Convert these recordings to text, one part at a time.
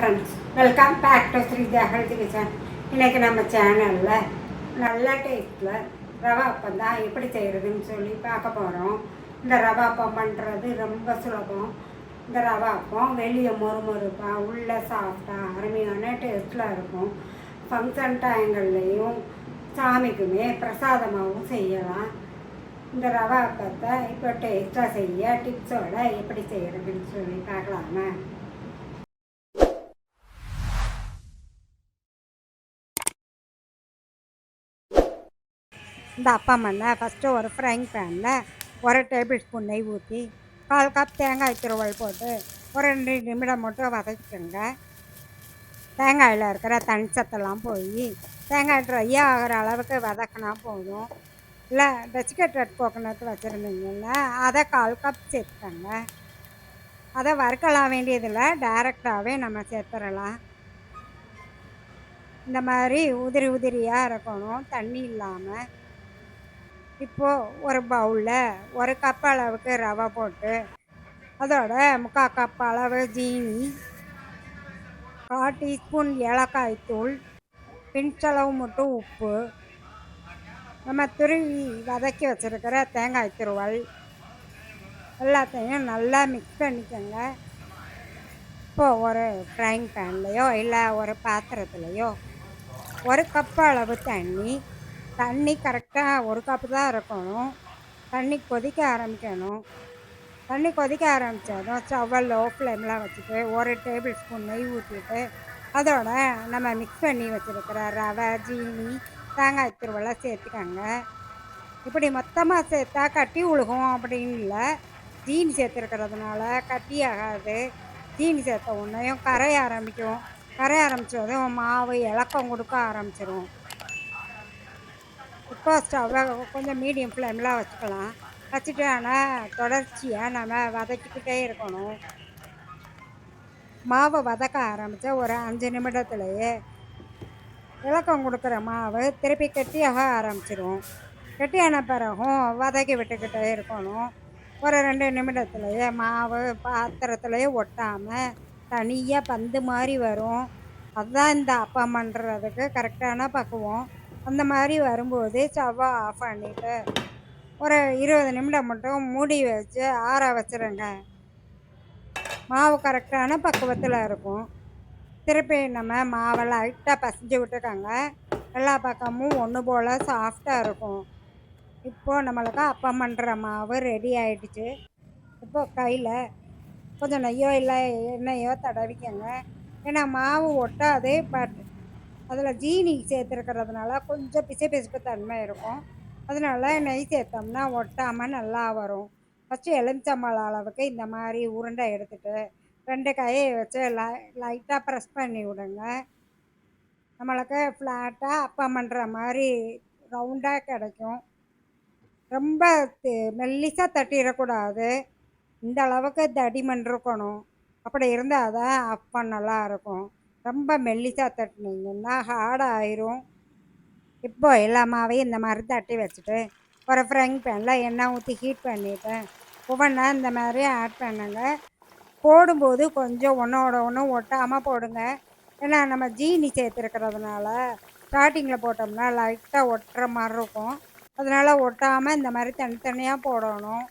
Back to Sri Jegalthi kitchen இன்றைக்கி நம்ம சேனலில் நல்ல டேஸ்ட்டில் ரவா அப்பம் தான் எப்படி செய்கிறதுன்னு சொல்லி பார்க்க போகிறோம் இந்த ரவா அப்பம் பண்ணுறது ரொம்ப சுலபம். இந்த ரவா அப்பம் வெளியே மொறுமொறுப்பாக உள்ளே சாஃப்டாக அருமையான டேஸ்ட்டில் இருக்கும். ஃபங்க்ஷன் டைங்கள்லேயும் சாமிக்குமே பிரசாதமாகவும் செய்யலாம். இந்த ரவா அப்பத்தை இப்போ டேஸ்ட்டாக செய்ய டிப்ஸோட எப்படி செய்கிறதுன்னு சொல்லி பார்க்கலாமா? இந்த அப்பா மண்ணை ஃபஸ்ட்டு ஒரு ஃப்ரைங் பேனில் ஒரு டேபிள் ஸ்பூன் நெய் ஊற்றி கால் கப் தேங்காய் திருவள் போட்டு ஒரு ரெண்டு நிமிடம் மட்டும் வதக்கிக்கோங்க. தேங்காயில் இருக்கிற தனி சத்தெல்லாம் போய் தேங்காய் ட்ரை ஆகிற அளவுக்கு வதக்கினா போதும். இல்லை டெசிகேட்டட் கோகோனட் வச்சுருந்தீங்கல்ல அதை கால் கப் சேர்த்துக்கோங்க. அதை வறுக்கலாம் வேண்டியதில் டைரெக்டாகவே நம்ம சேர்த்துடலாம். இந்த மாதிரி உதிரி உதிரியாக இருக்கணும் தண்ணி இல்லாமல் இப்போது ஒரு பவுலில் ஒரு கப் அளவுக்கு ரவை போட்டு அதோட முக்கால் கப் அளவு ஜீனி கால் டீஸ்பூன் ஏலக்காய் தூள் பின்சளவு மட்டும் உப்பு நம்ம துருவி வதக்கி வச்சுருக்கிற தேங்காய் துருவல் எல்லாத்தையும் நல்லா மிக்ஸ் பண்ணிக்கோங்க. இப்போது ஒரு ஃப்ரைங் பேன்லேயோ இல்லை ஒரு பாத்திரத்துலேயோ ஒரு கப் அளவு தண்ணி தண்ணி கரெக்டாக ஒரு கப்பு தான் இருக்கணும். தண்ணி கொதிக்க ஆரம்பிக்கணும். தண்ணி கொதிக்க ஆரம்பித்ததும் ஸ்டவ்வை லோ வச்சுட்டு ஒரு டேபிள் ஸ்பூன் நெய் ஊற்றிட்டு அதோட நம்ம மிக்ஸ் பண்ணி வச்சுருக்கிற ரவை ஜீனி தேங்காய் திருவெல்லாம் சேர்த்துக்கோங்க. இப்படி மொத்தமாக சேர்த்தா கட்டி உழுகும் அப்படின்னு இல்லை. ஜீனி சேர்த்துருக்கிறதுனால கட்டி ஆகாது. ஜீனி சேர்த்த உடனேயும் கரைய ஆரம்பிக்கும். கரைய ஆரம்பித்ததும் மாவு இலக்கம் கொடுக்க ஆரம்பிச்சிடும் இப்போ ஸ்டவ்வை கொஞ்சம் மீடியம் ஃப்ளேமில் வச்சுக்கலாம். வச்சுட்டு ஆனால் தொடர்ச்சியாக நம்ம வதக்கிக்கிட்டே இருக்கணும். மாவை வதக்க ஆரம்பித்த ஒரு அஞ்சு நிமிடத்துலேயே விளக்கம் கொடுக்குற மாவு திருப்பி கெட்டியாக ஆரம்பிச்சிடும் கெட்டியான பிறகும் வதக்கி விட்டுக்கிட்டே இருக்கணும். ஒரு ரெண்டு நிமிடத்துலையே மாவு பாத்திரத்துலேயே ஒட்டாமல் தனியாக பந்து மாதிரி வரும். அதுதான் இந்த அப்பம் பண்ணுறதுக்கு கரெக்டான பக்குவம். அந்த மாதிரி வரும்போது ஸ்டவ்வை ஆஃப் பண்ணிவிட்டு ஒரு இருபது நிமிடம் மட்டும் மூடி வச்சு ஆற வச்சுருங்க. மாவு கரெக்டான பக்குவத்தில் இருக்கும். திருப்பி நம்ம மாவை லைட்டாக பசஞ்சு விட்டுக்கோங்க. எல்லா பக்கமும் ஒன்று போல் சாஃப்டாக இருக்கும். இப்போது நம்மளுக்கு அப்பம் பண்ணுற மாவு ரெடி ஆகிடுச்சு இப்போது கையில் கொஞ்சம் நெய்யோ இல்லை எண்ணெயோ தடவிக்கங்க. ஏன்னா மாவு ஒட்டாது பட் அதில் ஜீனி சேர்த்துருக்கிறதுனால கொஞ்சம் பிசு பிசுப்பு தன்மை இருக்கும். அதனால நெய் சேர்த்தோம்னா ஒட்டாமல் நல்லா வரும். ஃபஸ்ட்டு எலுமிச்சம்பழ அளவுக்கு இந்த மாதிரி உருண்டை எடுத்துகிட்டு ரெண்டு கையை வச்சு லை லைட்டாக ப்ரெஸ் பண்ணி விடுங்க. நம்மளுக்கு ஃப்ளாட்டாக அப்பம் பண்ணுற மாதிரி ரவுண்டாக கிடைக்கும். ரொம்ப மெல்லிசாக தட்டிடக்கூடாது. இந்த அளவுக்கு தடிமன் இருக்கணும். அப்படி இருந்தால் தான் அப்பம் நல்லா இருக்கும். ரொம்ப மெல்லிசாக தட்டினீங்கன்னா ஹார்ட் ஆயிரும் இப்போ எல்லா மாவையும் இந்த மாதிரி தட்டி வச்சுட்டு ஒரு ஃப்ரைங் பேனில் எண்ணெய் ஊற்றி ஹீட் பண்ணிவிட்டேன் ஒவ்வொன்றா இந்த மாதிரி ஆட் பண்ணுங்க. போடும்போது கொஞ்சம் ஒன்றோட ஒன்று ஒட்டாமல் போடுங்க. ஏன்னா நம்ம ஜீனி சேர்த்துருக்கிறதுனால ஸ்டார்டிங்கில் போட்டோம்னா லைட்டாக ஒட்டுற மாதிரி இருக்கும். அதனால் ஒட்டாமல் இந்த மாதிரி தனித்தனியாக போடணும்.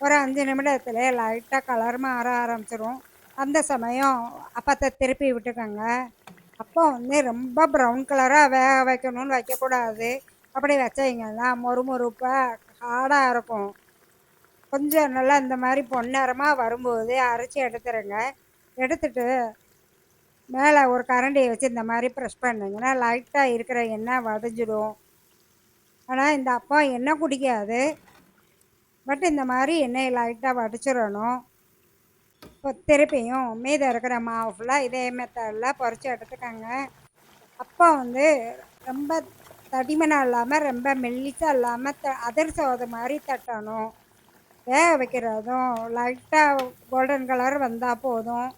ஒரு அஞ்சு நிமிடத்தில் லைட்டாக கலர் மாற ஆரம்பிச்சிடும் அந்த சமயம் அப்பத்தை திருப்பி விட்டுக்கோங்க. அப்போ வந்து ரொம்ப ப்ரௌன் கலராக வேக வைக்கணும்னு வைக்கக்கூடாது. அப்படி வச்சிங்கன்னா மொறுமொறுப்பாக ஹார்டாக இருக்கும். கொஞ்சம் நல்லா இந்த மாதிரி பொன்னரமாக வரும்போது அரைச்சி எடுத்துருங்க. எடுத்துட்டு மேலே ஒரு கரண்டியை வச்சு இந்த மாதிரி ப்ரெஸ் பண்ணிங்கன்னா லைட்டாக இருக்கிற எண்ணெய் வதஞ்சிடும். ஆனால் இந்த அப்பா எண்ணெய் குடிக்காது. பட் இந்த மாதிரி எண்ணெய் லைட்டாக வடிச்சிடணும். இப்போ திருப்பியும் மீதம் இருக்கிற மாவு ஃபுல்லாக இதே மெத்தடில் பொறிச்சு எடுத்துக்கோங்க அப்போ வந்து ரொம்ப தடிமனாக இல்லாமல் ரொம்ப மெல்லிசாக இல்லாமல் த அதிர்சோது மாதிரி தட்டணும். வேக வைக்கிறதும் லைட்டாக கோல்டன் கலர் வந்தால் போதும்.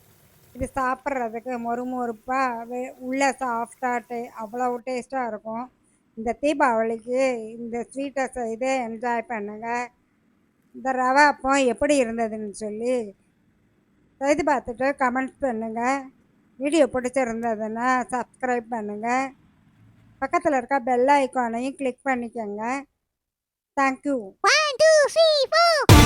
இது சாப்பிட்றதுக்கு மொறுமொறுப்பாக வே உள்ளே சாஃப்டாக டே அவ்வளோ டேஸ்ட்டாக இருக்கும். இந்த தீபாவளிக்கு இந்த ஸ்வீட்டை செய்து என்ஜாய் பண்ணுங்கள் இந்த ரவை அப்பம் எப்படி இருந்ததுன்னு சொல்லி செய்து பார்த்துட்டு கமெண்ட் பண்ணுங்கள் வீடியோ பிடிச்சிருந்ததுன்னா சப்ஸ்கிரைப் பண்ணுங்கள் பக்கத்தில் இருக்க பெல் ஐக்கானையும் கிளிக் பண்ணிக்கோங்க. Thank you one two three four